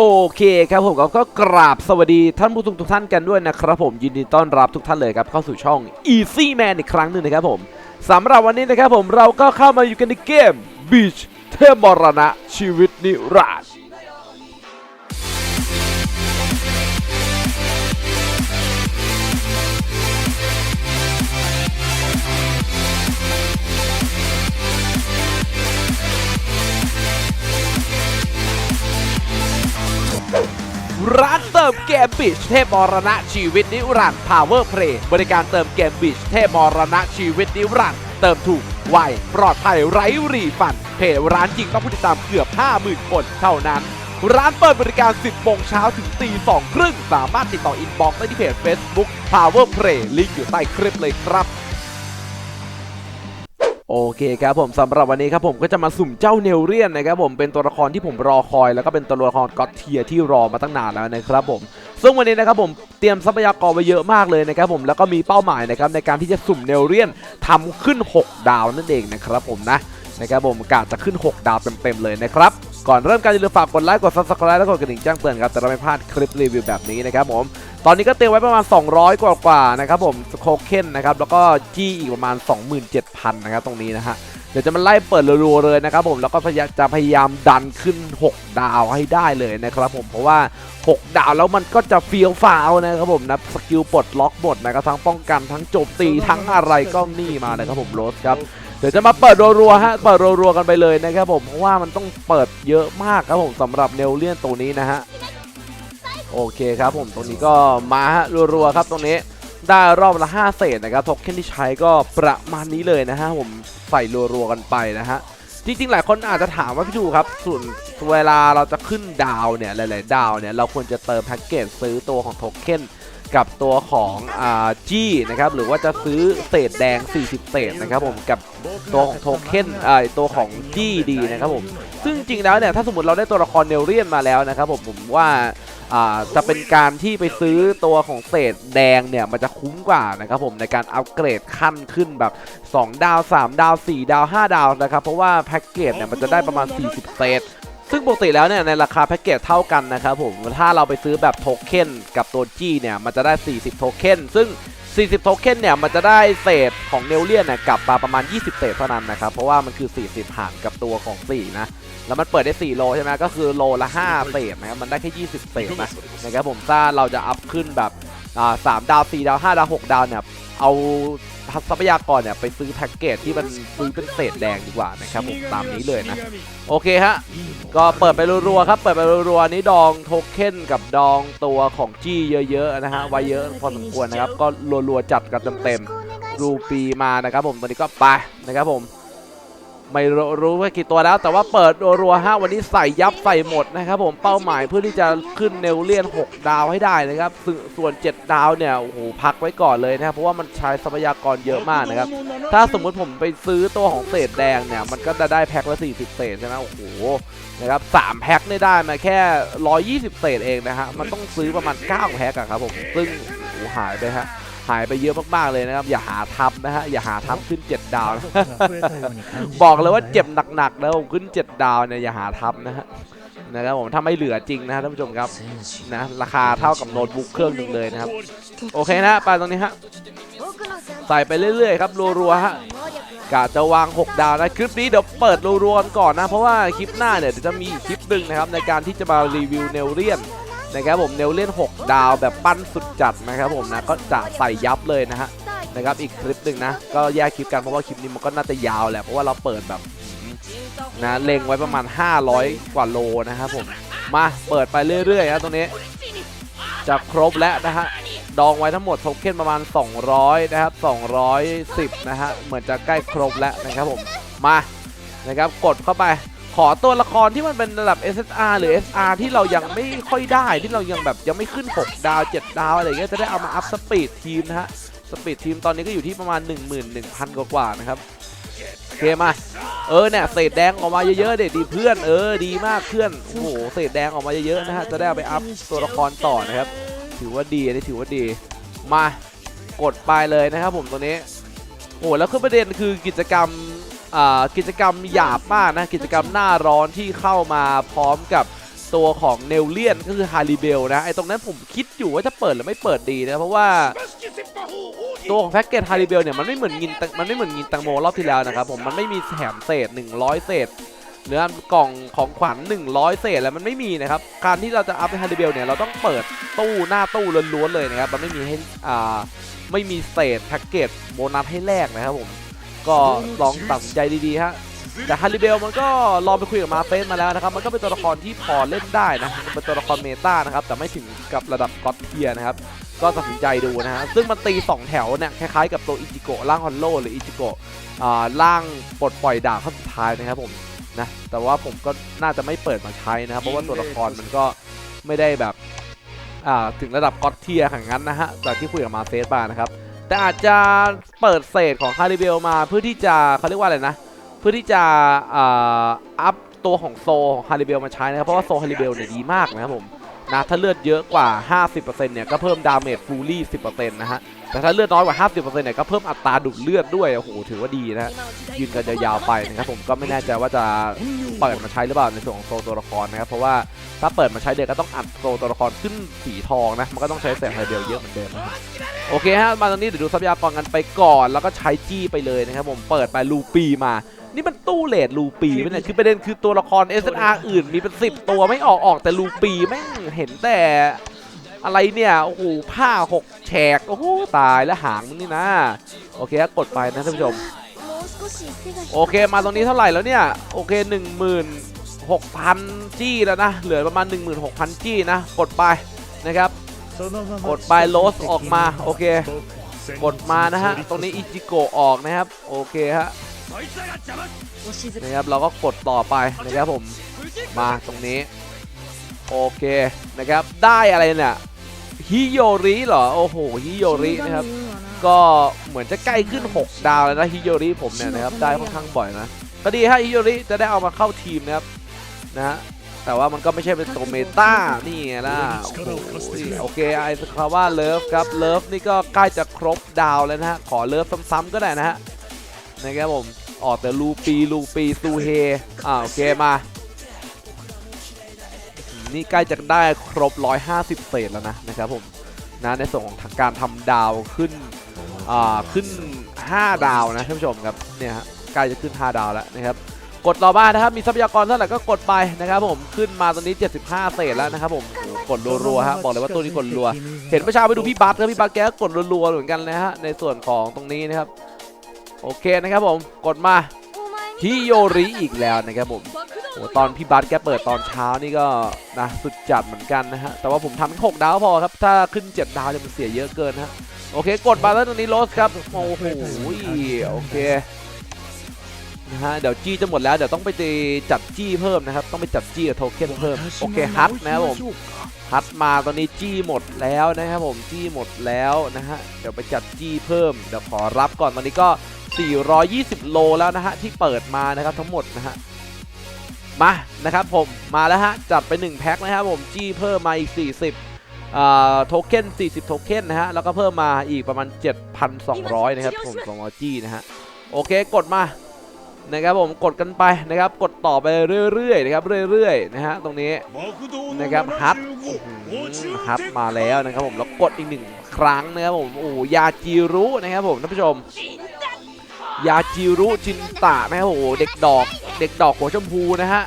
โอเคครับผมก็กราบสวัสดีท่านผู้ชมทุกท่านกันด้วยนะครับผมยินดีต้อนรับทุกท่านเลยครับเข้าสู่ช่อง Easy Man อีกครั้งหนึ่งนะครับผมสำหรับวันนี้นะครับผมเราก็เข้ามาอยู่กันในเกม Beach เทพมรณะชีวิตนิรันดร์ มเกมบิชเทพมรณะชีวิตนิรันดร์ Power Play บริการเติมเกมบิชเทพมรณะชีวิตนิรันดร์เติมถูกไวปลอดภัยไร้รีฟัน เพจร้านจริงต้องผู้ติดตามเกือบ 50,000 คนเท่านั้น ร้านเปิดบริการ 10โมงเช้าถึงตี2ครึ่ง สามารถติดต่ออินบ็อกซ์ได้ที่เพจ Facebook Power Play ลิงก์อยู่ใต้คลิปเลยครับ โอเคครับผมสำหรับวันนี้ครับผมก็จะมาสุ่มเจ้าเนลเรียนนะครับผมเป็นตัวละครที่ผมรอคอย แล้วก็เป็นตัวละครก็อตเทียที่รอมาตั้งนานแล้วนะครับผมซึ่งวันนี้นะครับผมเตรียมทรัพยากรไว้เยอะมากเลยนะครับผมแล้วก็มีเป้าหมายนะครับในการที่จะสุ่มเนลเรียนทำขึ้น 6 ดาวนั่นเองนะครับผมนะนะครับผมกาจะขึ้น 6 ดาวเต็มๆเลยนะครับก่อนเริ่มการอย่าลืมฝากกดไลค์กด subscribe และกดกระดิ่งแจ้งเตือนครับจะได้ไม่พลาดคลิปรีวิวแบบนี้นะครับผม ตอนนี้ก็เตรียมไว้ประมาณ 200 กว่ากว่าๆนะครับผมโคเคนนะครับแล้วก็จี้อีกประมาณ 27,000นะครับตรงนี้นะฮะเดี๋ยวจะมาไล่เปิดรัวๆเลยนะครับผมแล้วก็พยายามจะพยายามดันขึ้น 6 ดาวให้ได้เลยนะครับผมเพราะว่า 6 ดาวแล้วมันก็จะเฟี้ยวฟ้าวนะครับผมนะสกิลปลดล็อกหมดนะครับทั้งป้องกันทั้งโจมตีทั้งอะไรก็นี่มาเลยครับผมโรสครับเดี๋ยวจะมาเปิดรัวๆฮะเปิดรัวๆกันไปเลยนะครับผมเพราะว่ามันต้องเปิดเยอะมากครับผมสำหรับเนลเลียนตัวนี้นะฮะ โอเคครับผมตรงนี้ก็มาฮะรัวๆครับตรงนี้ได้รอบละ5เศษนะครับโทเค็นที่ใช้ก็ประมาณนี้เลยนะฮะผมใส่รัวๆกันไปนะฮะจริงๆหลายคนอาจจะถามว่าพี่จูครับส่วนเวลาเราจะขึ้นดาวเนี่ยหลายๆดาวเนี่ยเราควรจะเติมแพ็กเกจซื้อตัวของโทเค็นกับตัวของอ่าจี้นะครับหรือว่าจะซื้อเศษแดง 40 เศษนะครับผมกับตัวของโทเค็นอ่าตัวของจี้ดีนะครับผมซึ่งจริงๆแล้วเนี่ยถ้าสมมติเราได้ตัวละครเนลเรียนมาแล้วนะครับผมผมว่าอ่า จะเป็นการที่ไปซื้อตัวของเศษแดงเนี่ย มันจะคุ้มกว่านะครับผมในการอัปเกรดขั้นขึ้นแบบ 2 ดาว 3 ดาว 4 ดาว 5 ดาวนะครับ เพราะว่าแพ็กเกจเนี่ยมันจะได้ประมาณ 40 เศษซึ่งปกติแล้วเนี่ยในราคาแพ็กเกจเท่ากันนะครับผม ถ้าเราไปซื้อแบบโทเค็นกับตัวจี้เนี่ย มันจะได้ 40 โทเค็นซึ่ง 40 โทเค็นเนี่ย มันจะได้เศษของเนลเลียนเนี่ยกลับมาประมาณ 20 เศษเท่านั้นนะครับ เพราะว่ามันคือ 40 หารกับตัวของ 4 นะ แล้วมันเปิดได้ 4 โลใช่ไหมก็คือโลละ 5เศษนะครับมันได้แค่ 20เศษนะนะครับผมถ้าเราจะอัพขึ้นแบบสามดาว 4 ดาว 5 ดาว 6 ดาวเนี่ยเอาทรัพยากรเนี่ยไปซื้อแพ็กเกจที่มันซื้อเป็นเศษแดงดีกว่านะครับผมตามนี้เลยนะ โอเคฮะ ก็เปิดไปรัวๆครับ เปิดไปรัวๆนี้ดองโทเค็นกับดองตัวของจี้เยอะๆนะฮะไว้เยอะพอสมควรนะครับ ก็รัวๆจัดกันเต็มๆรูปีมานะครับผมตอนนี้ก็ไปนะครับผม ไม่รู้ว่ากี่ตัวแล้ว แต่ว่าเปิดรัวๆฮะวันนี้ใส่ยับใส่หมดนะครับผมเป้าหมายเพื่อที่จะขึ้นเนลเลียน 6 ดาวให้ได้นะครับส่วน 7 ดาวเนี่ยโอ้โหพักไว้ก่อนเลยนะครับเพราะว่ามันใช้ทรัพยากรเยอะมากนะครับ ถ้าสมมุติผมไปซื้อตัวของเศษแดงเนี่ย มันก็จะได้แพ็คละ 40 เศษใช่ไหมโอ้โหนะครับสามแพ็คได้มาแค่ 120 เศษเองนะฮะมันต้องซื้อประมาณ 9 แพ็คอะครับผมซึ่งโอ้โหหายไปฮะ หายไปเยอะมากๆเลยนะครับ อย่าหาทำนะฮะอย่าหาทำขึ้น 7 ดาวนะบอกเลยว่าเจ็บหนักๆแล้วขึ้น 7 ดาวเนี่ยอย่าหาทำนะฮะนะครับผมถ้าไม่เหลือจริงนะฮะท่านผู้ชมครับนะราคาเท่ากับโน้ตบุ๊กเครื่องหนึ่งเลยนะครับ โอเคนะไปตรงนี้ฮะใส่ไปเรื่อยๆครับรัวๆฮะกะจะวาง 6 ดาวนะคลิปนี้เดี๋ยวเปิดรัวๆกันก่อนนะ เพราะว่าคลิปหน้าเนี่ยเดี๋ยวจะมีอีกคลิปหนึ่งนะครับในการที่จะมารีวิวเนลเลียน นะครับผมเนลเลียน6 ดาวแบบปั้นสุดจัดนะครับผมนะก็จะใส่ยับเลยนะฮะนะครับอีกคลิปหนึ่งนะ ก็แยกคลิปกันเพราะว่าคลิปนี้มันก็น่าจะยาวแหละเพราะว่าเราเปิดแบบนะเล็งไว้ประมาณ 500 กว่าโลนะครับผมมาเปิดไปเรื่อยๆนะตรงนี้ จะครบแล้วนะฮะดองไว้ทั้งหมดโทเค็นประมาณ 200 นะครับ 210 นะฮะ เหมือนจะใกล้ครบแล้วนะครับผม มา นะครับ กดเข้าไป ขอตัวละครที่มันเป็นระดับ SSR หรือ SR ที่เรายังไม่ค่อยได้ที่เรายังแบบยังไม่ขึ้น 6 ดาว 7 ดาวอะไรเงี้ยจะได้เอามาอัพสปีดทีมนะฮะสปีดทีมตอนนี้ก็อยู่ที่ประมาณ 11,000กว่ากว่าๆนะครับโอเคมาเออเนี่ยเศษแดงออกมาเยอะๆเด็ดดีเพื่อนเออดีมากเพื่อนโอ้โหเศษแดงออกมาเยอะๆนะฮะจะได้เอาไปอัพตัวละครต่อนะครับ ถือว่าดีอันนี้ถือว่าดีมากดไปเลยนะครับผมตัวนี้โอ้โหแล้วคือประเด็นคือกิจกรรม กิจกรรมหยาบมากนะ กิจกรรมหน้าร้อนที่เข้ามาพร้อมกับตัวของเนลเลียนก็คือฮาริเบลนะไอ้ตรงนั้นผมคิดอยู่ว่าจะเปิดหรือไม่เปิดดีนะเพราะว่าตัวของแพ็กเกจฮาริเบลเนี่ยมันไม่เหมือนงินมันไม่เหมือนงินตังโมรอบที่แล้วนะครับผมมันไม่มีแถมเศษ 100 เศษเนื้อกล่องของขวัญ100 เศษแล้วมันไม่มีนะครับการที่เราจะอัพฮาริเบลเนี่ยเราต้องเปิดตู้หน้าตู้ล้วนๆเลยนะครับมันไม่มีให้อ่าไม่มีเศษแพ็กเกจโบนัสให้แลกนะครับผม ก็ลองตัดสินใจดีๆฮะแต่ฮาริเบลมันก็ลองไปคุยกับมาเฟสมาแล้วนะครับ มันก็เป็นตัวละครที่พอเล่นได้นะเป็นตัวละครเมตานะครับ แต่ไม่ถึงกับระดับก็อตเทียนะครับ ก็ตัดสินใจดูนะฮะ ซึ่งมันตี 2 แถวเนี่ย คล้ายๆกับตัวอิจิโกะล่างฮอนโลหรืออิจิโกะอ่าล่างปลดปล่อยดาบขั้นสุดท้ายนะครับผมนะ แต่ว่าผมก็น่าจะไม่เปิดมาใช้นะครับ เพราะว่าตัวละครมันก็ไม่ได้แบบอ่าถึงระดับก็อตเทียอย่างนั้นนะฮะจากที่คุยกับมาเฟสมานะครับ แต่อาจจะเปิดเศษของคาริเบลมาเพื่อที่จะเขาเรียกว่าอะไรนะ เพื่อที่จะอ่าอัพตัวของโซของคาริเบลมาใช้นะครับ เพราะว่าโซคาริเบลเนี่ยดีมากนะครับผมนะถ้าเลือดเยอะกว่า 50%เนี่ยก็เพิ่มดาเมจฟูลี่ 10%นะฮะ แต่ถ้าเลือดน้อยกว่า 50%เนี่ยก็เพิ่มอัตราดูดเลือดด้วยโอ้โหถือว่าดีนะยืนกันยาวๆไปนะครับผมก็ไม่แน่ใจว่าจะเปิดมาใช้หรือเปล่าในส่วนของโซตัวละครนะครับเพราะว่าถ้าเปิดมาใช้เด็กก็ต้องอัดโซตัวละครขึ้นสีทองนะมันก็ต้องใช้แสงไฮเดลเยอะเหมือนเดิมโอเคฮะมาตอนนี้เดี๋ยวดูทรัพยากรกันไปก่อน แล้วก็ใช้จี้ไปเลยนะครับผมเปิดไปลูปีมานี่มันตู้เลดลูปีไหมเนี่ยคือประเด็นคือตัวละคร SNR อื่นมีเป็น 10 ตัวไม่ออกออกแต่ลูปีแม่งเห็นแต่ อะไรเนี่ย โอ้โห ผ้าหกแฉก โอ้โห ตายแล้วหางมึงนี่นะ โอเคกดไปนะท่านผู้ชม โอเคมาตรงนี้เท่าไหร่แล้วเนี่ย โอเค16,000 จี้แล้วนะ เหลือประมาณ 16,000 จี้นะ กดไปนะครับกดไปโลสออกมาโอเค กดมานะฮะ ตรงนี้นี้อิจิโกะออกนะครับ โอเคฮะนะครับเราก็กดต่อไปนะครับผมมาตรงนี้ โอเคนะครับ ได้อะไรเนี่ย ฮิโยริเหรอ โอ้โหฮิโยรินะครับ ก็เหมือนจะใกล้ขึ้น 6 ดาวแล้วนะฮิโยริผมเนี่ยนะครับได้ค่อนข้างบ่อยนะก็ดีฮะฮิโยริจะได้เอามาเข้าทีมนะครับนะฮะแต่ว่ามันก็ไม่ใช่เป็นตัวเมตานี่ไงล่ะโอ้โหโอเคไอสคาว่าเลิฟครับเลิฟนี่ก็ใกล้จะครบดาวแล้วนะฮะขอเลิฟซ้ำๆก็ได้นะฮะนะครับผมออกแต่ลูปีลูปีซูเฮอ่าโอเคมา นี่ใกล้จะได้ครบ 150เศษแล้วนะนะครับผมนะในส่วนของการทำดาวขึ้นอ่าขึ้น 5 ดาวนะท่านผู้ชมครับเนี่ยฮะใกล้จะขึ้น 5 ดาวแล้วนะครับกดต่อมานะครับมีทรัพยากรเท่าไหร่ก็กดไปนะครับผมขึ้นมาตอนนี้ 75 เศษแล้วนะครับผมโอ้โหกดรัวๆฮะบอกเลยว่าตัวนี้กดรัว เห็นเมื่อเช้าไปดูพี่บัสครับพี่บัสแกก็กดรัวๆเหมือนกันนะฮะในส่วนของตรงนี้นะครับ โอเคนะครับผมกดมาฮิโยริอีกแล้วนะครับผมโอ้ตอนพี่บัสแกเปิดตอนเช้านี่ก็นะสุดจัดเหมือนกันนะฮะ แต่ว่าผมทำแค่หกดาวพอครับ ถ้าขึ้น7ดาวจะมันเสียเยอะเกินนะฮะ โอเค กดมาแล้วตรงนี้โรสครับ โอ้โหโอเคนะฮะเดี๋ยวจี้จะหมดแล้ว เดี๋ยวต้องไปตีจัดจี้เพิ่มนะครับ ต้องไปจัดจี้กับโทเค็นเพิ่ม โอเคฮัทนะครับผมฮัทมาตอนนี้จี้หมดแล้วนะครับผมจี้หมดแล้วนะฮะเดี๋ยวไปจัดจี้เพิ่มเดี๋ยวขอรับก่อนตอนนี้ก็ 420 โลแล้วนะฮะที่เปิดมานะครับทั้งหมดนะฮะ มานะครับผมมาแล้วฮะ จัดไป 1 แพ็คนะครับผมจี้เพิ่มมาอีก 40โทเค็น40 โทเค็นนะฮะ แล้วก็เพิ่มมาอีกประมาณ 7,200 นะครับผมสองจี้นะฮะ โอเคกดมานะครับผมกดกันไปนะครับ กดต่อไปเรื่อยๆนะครับเรื่อยๆนะฮะตรงนี้นะครับฮัทฮัทมาแล้วนะครับผมแล้วกดอีกหนึ่งครั้งนะครับผมโอ้ยาจิรุนะครับผมท่านผู้ชม ยาจิรุจินตะนะครับโอ้เด็กดอก เด็กดอกหัวชมพูนะฮะ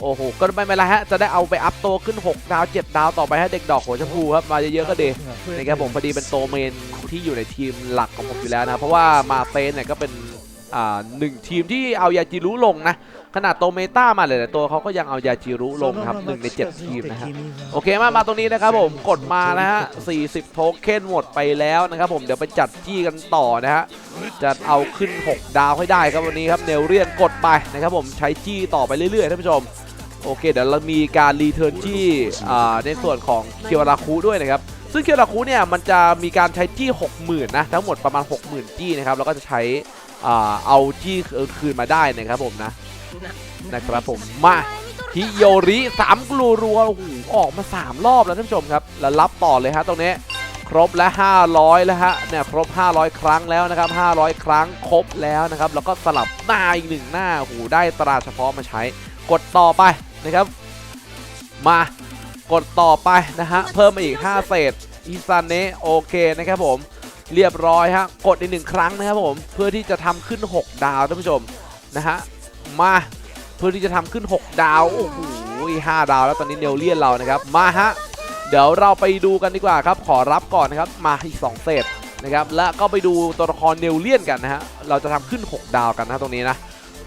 โอ้โห ก็ไม่เป็นไรฮะ จะได้เอาไปอัพโตขึ้น 6 ดาว 7 ดาวต่อไปฮะเด็กดอกหัวชมพูครับ มาเยอะๆก็ดีนะครับผมพอดีเป็นโตเมนที่อยู่ในทีมหลักของผมอยู่แล้วนะ เพราะว่ามาเตนเนี่ยก็เป็นอ่า หนึ่งทีมที่เอายาจิรุลงนะขนาดโตเมตามาเลยแต่ตัวเขาก็ยังเอายาจิรุลงครับหนึ่งในเจ็ดทีมนะฮะโอเคมามาตรงนี้นะครับผมกดมานะฮะ40 โทเค็นหมดไปแล้วนะครับผมเดี๋ยวไปจัดจี้กันต่อนะฮะจะเอาขึ้น 6 ดาวให้ได้ครับวันนี้ครับเนลเรียนกดไปนะครับผมใช้จี้ต่อไปเรื่อยๆท่านผู้ชมโอเคเดี๋ยวเรามีการรีเทิร์นจี้อ่าในส่วนของเคียวราคุด้วยนะครับซึ่งเคียวราคุเนี่ยมันจะมีการใช้จี้ 60,000นะทั้งหมดประมาณ 60,000 จี้นะครับแล้วก็จะใช้อ่า เอาจี้คืนมาได้นะครับผมนะนะครับผมมาฮิโยริสามกลูรัวโอ้โหออกมา 3 รอบแล้วท่านผู้ชมครับ แล้วรับต่อเลยฮะตรงนี้ ครบแล้ว500 แล้วฮะเนี่ยครบ 500 ครั้งแล้วนะครับ 500 ครั้งครบแล้วนะครับ แล้วก็สลับหน้าอีกหนึ่งหน้าโอ้โหได้ตราเฉพาะมาใช้ กดต่อไปนะครับ มากดต่อไปนะฮะเพิ่มมาอีก 5 เศษอิซานเนะโอเคนะครับผม เรียบร้อยฮะกดอีกหนึ่งครั้งนะครับผมเพื่อที่จะทำขึ้น 6 ดาวท่านผู้ชมนะฮะมาเพื่อที่จะทำขึ้น 6 ดาวโอ้โหห้าดาวแล้วตอนนี้เนลเลียนเรานะครับมาฮะเดี๋ยวเราไปดูกันดีกว่าครับขอรับก่อนนะครับมาอีก 2เซตนะครับและก็ไปดูตัวละครเนลเลียนกันนะฮะเราจะทำขึ้น 6 ดาวกันนะตรงนี้นะ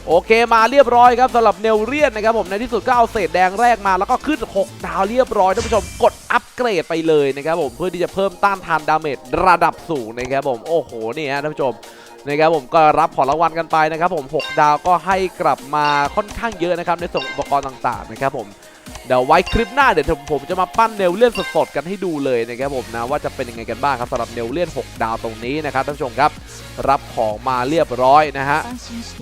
โอเคมาเรียบร้อยครับสำหรับเนลเรียนนะครับผมในที่สุดก็เอาเศษแดงแรกมาแล้วก็ขึ้น 6 ดาวเรียบร้อยท่านผู้ชมกดอัปเกรดไปเลยนะครับผมเพื่อที่จะเพิ่มต้านทานดาเมจระดับสูงนะครับผมโอ้โหนี่ฮะท่านผู้ชมนะครับผมก็รับของรางวัลกันไปนะครับผม 6 ดาวก็ให้กลับมาค่อนข้างเยอะนะครับในส่วนอุปกรณ์ต่างๆนะครับผม เดี๋ยวไว้คลิปหน้าเดี๋ยวผมจะมาปั้นเนลเลียนสดๆกันให้ดูเลยนะครับผมนะว่าจะเป็นยังไงกันบ้างครับสำหรับเนลเลียน 6 ดาวตรงนี้นะครับท่านผู้ชมครับรับของมาเรียบร้อยนะฮะ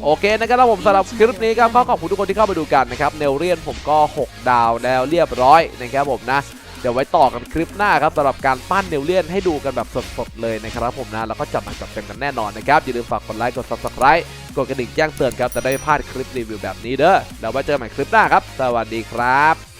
โอเคนะครับผมสำหรับคลิปนี้ครับก็ขอบคุณทุกคนที่เข้าไปดูกันนะครับเนลเรียนผมก็ 6 ดาวแล้วเรียบร้อยนะครับผมนะเดี๋ยวไว้ต่อกันคลิปหน้าครับสำหรับการปั้นเนลเลียนให้ดูกันแบบสดๆเลยนะครับผมนะแล้วก็จัดหนักจัดเต็มกันแน่นอนนะครับอย่าลืมฝากกดไลค์กด subscribe กดกระดิ่งแจ้งเตือนครับจะได้ไม่พลาดคลิปรีวิวแบบนี้เด้อเดี๋ยวไว้เจอใหม่คลิปหน้าครับ สวัสดีครับ